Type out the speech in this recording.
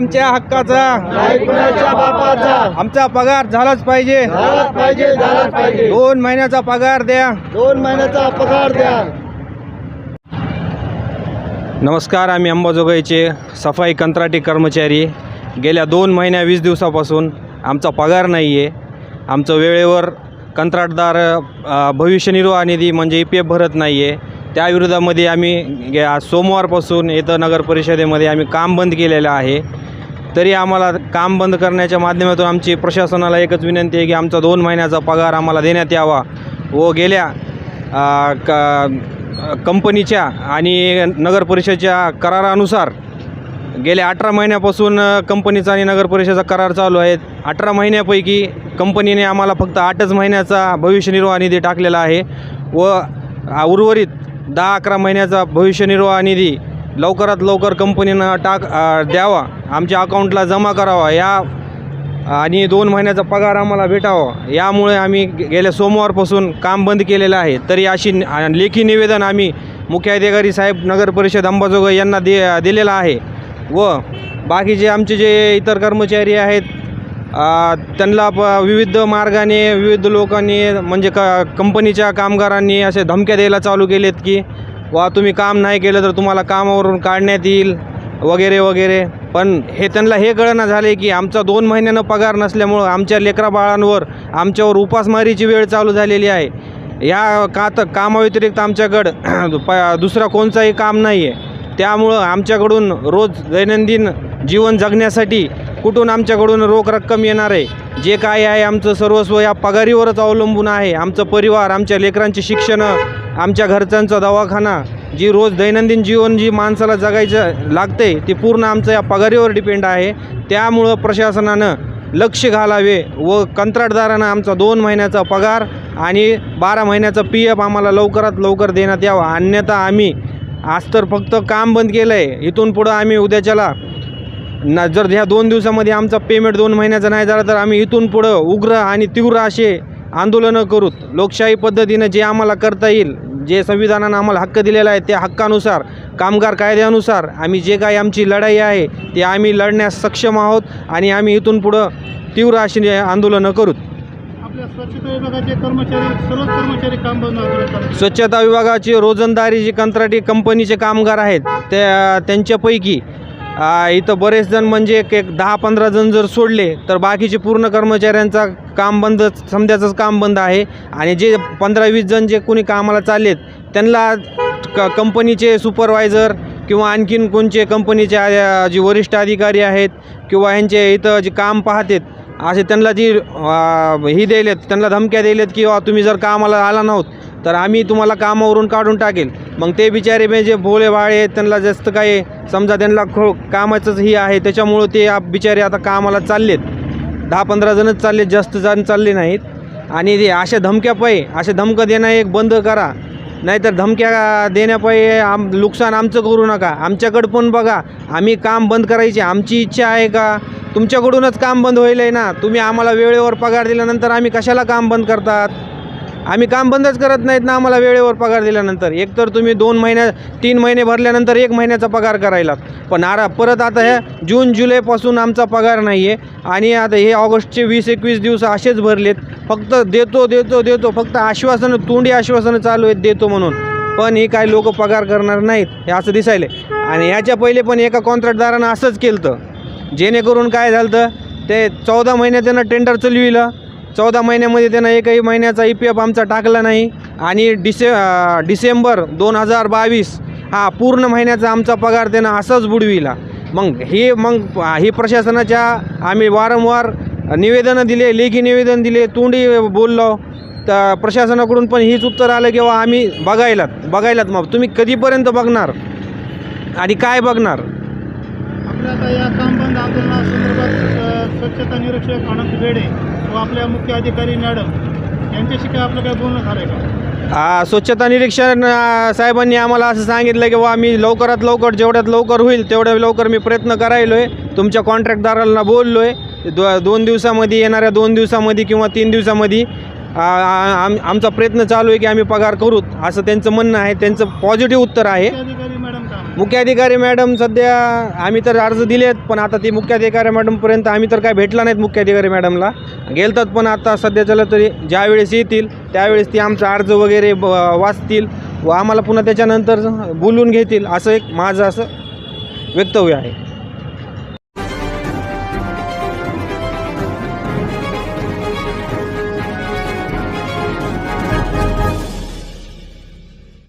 आमच्या हक्काचा. आमचा पगार झालाच पाहिजे. पाहिजे झालाच पाहिजे. दोन महिन्याचा पगार द्या. दोन महिन्याचा पगार द्या. नमस्कार आम्ही अंबाजोगाईचे सफाई कंत्राटी कर्मचारी. गेल्या दोन महिन्या वीस दिवसापासून आमचा पगार नाही आहे आमचं वेळेवर कंत्राटदार भविष्य निर्वाह निधी म्हणजे ई पी एफ भरत नाही आहे त्या विरोधामध्ये आम्ही सोमवारपासून इथं नगर परिषदेमध्ये आम्ही काम बंद केलेलं आहे. तरी आम्हाला काम बंद करण्याच्या माध्यमातून आमची प्रशासनाला एकच विनंती आहे की आमचा दोन महिन्याचा पगार आम्हाला देण्यात यावा व गेल्या क कंपनीच्या आणि नगर परिषदेच्या करारानुसार गेल्या अठरा महिन्यापासून कंपनीचा आणि नगर परिषदेचा करार चालू आहे अठरा महिन्यापैकी कंपनीने आम्हाला फक्त आठच महिन्याचा भविष्य निर्वाह निधी टाकलेला आहे व उर्वरित दहा अकरा महिन्याचा भविष्य निर्वाह निधी लवकरात लवकर कंपनीनं टाक द्यावा. आमच्या अकाउंटला जमा करावा. या आणि दोन महिन्याचा पगार आम्हाला भेटावा. यामुळे आम्ही गेल्या सोमवारपासून काम बंद केलेलं आहे. तरी अशी लेखी निवेदन आम्ही मुख्याधिकारी साहेब नगर परिषद अंबाजोगाई यांना दे दिलेलं आहे. व बाकीचे आमचे जे इतर कर्मचारी आहेत त्यांना प विविध मार्गाने विविध लोकांनी म्हणजे क कंपनीच्या कामगारांनी असे धमक्या द्यायला चालू केलेत की वा तुम्ही काम नाही केलं तर तुम्हाला कामावरून काढण्यात येईल वगैरे वगैरे. पण हे त्यांना हे कळणं झाले की आमचा दोन महिन्यानं पगार नसल्यामुळं आमच्या लेकरा बाळांवर आमच्यावर उपासमारीची वेळ चालू झालेली आहे. या का तर कामाव्यतिरिक्त आमच्याकडं प दुसरा कोणताही काम नाही आहे त्यामुळं आमच्याकडून रोज दैनंदिन जीवन जगण्यासाठी कुठून आमच्याकडून रोख रक्कम येणार आहे? जे काय आहे आमचं सर्वस्व या पगारीवरच अवलंबून आहे. आमचं परिवार आमच्या लेकरांची शिक्षणं आमच्या घरच्यांचा दवाखाना जी रोज दैनंदिन जीवन जी माणसाला जगायचं लागते ती पूर्ण आमचं या पगारीवर डिपेंड आहे. त्यामुळं प्रशासनानं लक्ष घालावे व कंत्राटदारांना आमचा दोन महिन्याचा पगार आणि बारा महिन्याचा पी एफ आम्हाला लवकरात लवकर देण्यात यावा. अन्यथा आम्ही आज तर फक्त काम बंद केलं आहे इथून पुढं आम्ही उद्याच्याला ना जर ह्या दोन दिवसामध्ये आमचा पेमेंट दोन महिन्याचा नाही झाला तर आम्ही इथून पुढं उग्र आणि तीव्र असे आंदोलनं करूत लोकशाही पद्धतीनं जे आम्हाला करता येईल जे संविधानानं आम्हाला हक्क दिलेला आहे त्या हक्कानुसार कामगार कायद्यानुसार आम्ही जे काही आमची लढाई आहे ते आम्ही लढण्यास सक्षम आहोत आणि आम्ही इथून पुढं तीव्र अशी आंदोलनं करूत आपल्या स्वच्छता विभागाचे रोजंदारी जी कंत्राटी कंपनीचे कामगार आहेत त्या त्यांच्यापैकी इथं बरेच जण म्हणजे एक एक दहा पंधरा जण जर सोडले तर बाकीचे पूर्ण कर्मचाऱ्यांचा काम बंद समजायचंच काम बंद आहे. आणि जे पंधरा वीस जण जे कोणी कामाला चाललेत त्यांना क कंपनीचे सुपरवायझर किंवा आणखीन कोणचे कंपनीचे जे वरिष्ठ अधिकारी आहेत किंवा ह्यांचे इथं जे काम पाहतात असे त्यांना जी ही द्यायलेत त्यांना धमक्या द्यायलेत की तुम्ही जर कामाला आला नव्हत तर आम्ही तुम्हाला कामावरून काढून टाकेल मग ते बिचारे म्हणजे भोळेवाळे भोळे भाळे आहेत त्यांना जास्त काही समजा त्यांना खो कामाचंच ही आहे त्याच्यामुळं ते आप- बिचारे आता कामाला चाललेत. दहा पंधरा जणच चालले जास्त जण चालले नाहीत. आणि ते अशा धमक्या पायी अशा धमकं देणं एक बंद करा. नाहीतर धमक्या देण्यापायी आम नुकसान आमचं करू नका. आमच्याकडं पण बघा आम्ही काम बंद करायची आमची इच्छा आहे का? तुमच्याकडूनच काम बंद होईल आहे ना. तुम्ही आम्हाला वेळेवर पगार दिल्यानंतर आम्ही कशाला काम बंद करतात? आम्ही काम बंदच करत नाहीत ना आम्हाला वेळेवर पगार दिल्यानंतर. एक तर तुम्ही दोन महिन्या तीन महिने भरल्यानंतर एक महिन्याचा पगार करायला. पण आरा परत आता ह्या जून जुलैपासून आमचा पगार नाही आहे आणि आता हे ऑगस्टचे वीस एकवीस दिवस असेच भरलेत. फक्त देतो देतो देतो. फक्त आश्वासनं तोंडी आश्वासनं चालू आहेत देतो म्हणून. पण हे काय लोक पगार करणार नाहीत हे असं दिसायले आणि ह्याच्या पहिले पण एका कॉन्ट्रॅक्टदारानं असंच केलं होतं जेणेकरून काय झालं तर ते चौदा महिने त्यांना टेंडर चलविलं चौदा महिन्यामध्ये त्यानं एकही महिन्याचा ई पी एफ आमचा टाकला नाही. आणि डिसे डिसेंबर दोन हजार बावीस हा पूर्ण महिन्याचा आमचा पगार त्यानं असंच बुडविला. मग हे मग ही प्रशासनाच्या आम्ही वारंवार निवेदनं दिले लेखी निवेदन दिले तोंडी बोललो. तर प्रशासनाकडून पण हीच उत्तर आलं किंवा आम्ही बघायलात बघायलात मग. तुम्ही कधीपर्यंत बघणार आणि काय बघणार? आपल्या या काम आंदोलनासंदर्भात स्वच्छता निरीक्षक अनंत बेडे व आपल्या मुख्य अधिकारी मॅडम यांच्याशी काय आपलं काय बोलणं झालं का? आ, स्वच्छता निरीक्षण आ, साहेबांनी आम्हाला असं सांगितलं की बा मी लवकरात लवकर जेवढ्यात लवकर होईल तेवढ्या लवकर मी प्रयत्न करायलो आहे तुमच्या कॉन्ट्रॅक्टदारांना बोललो आहे दो दोन दिवसामध्ये येणाऱ्या दोन दिवसामध्ये किंवा तीन दिवसामध्ये आ, आ, आम आमचा प्रयत्न चालू आहे की आम्ही पगार करूत असं त्यांचं म्हणणं आहे. त्यांचं पॉझिटिव्ह उत्तर आहे. मुख्य अधिकारी? मुख्याधिकारी मॅडम सध्या आम्ही तर अर्ज दिलेत पण आता ती मुख्याधिकारी मॅडमपर्यंत आम्ही तर काय भेटला नाहीत मुख्याधिकारी मॅडमला. गेलतात पण आता सध्याच्याला तरी ज्यावेळेस येतील त्यावेळेस ती आमचा अर्ज वगैरे ब वाचतील व आम्हाला पुन्हा त्याच्यानंतर बोलून घेतील असं एक माझं असं वक्तव्य आहे.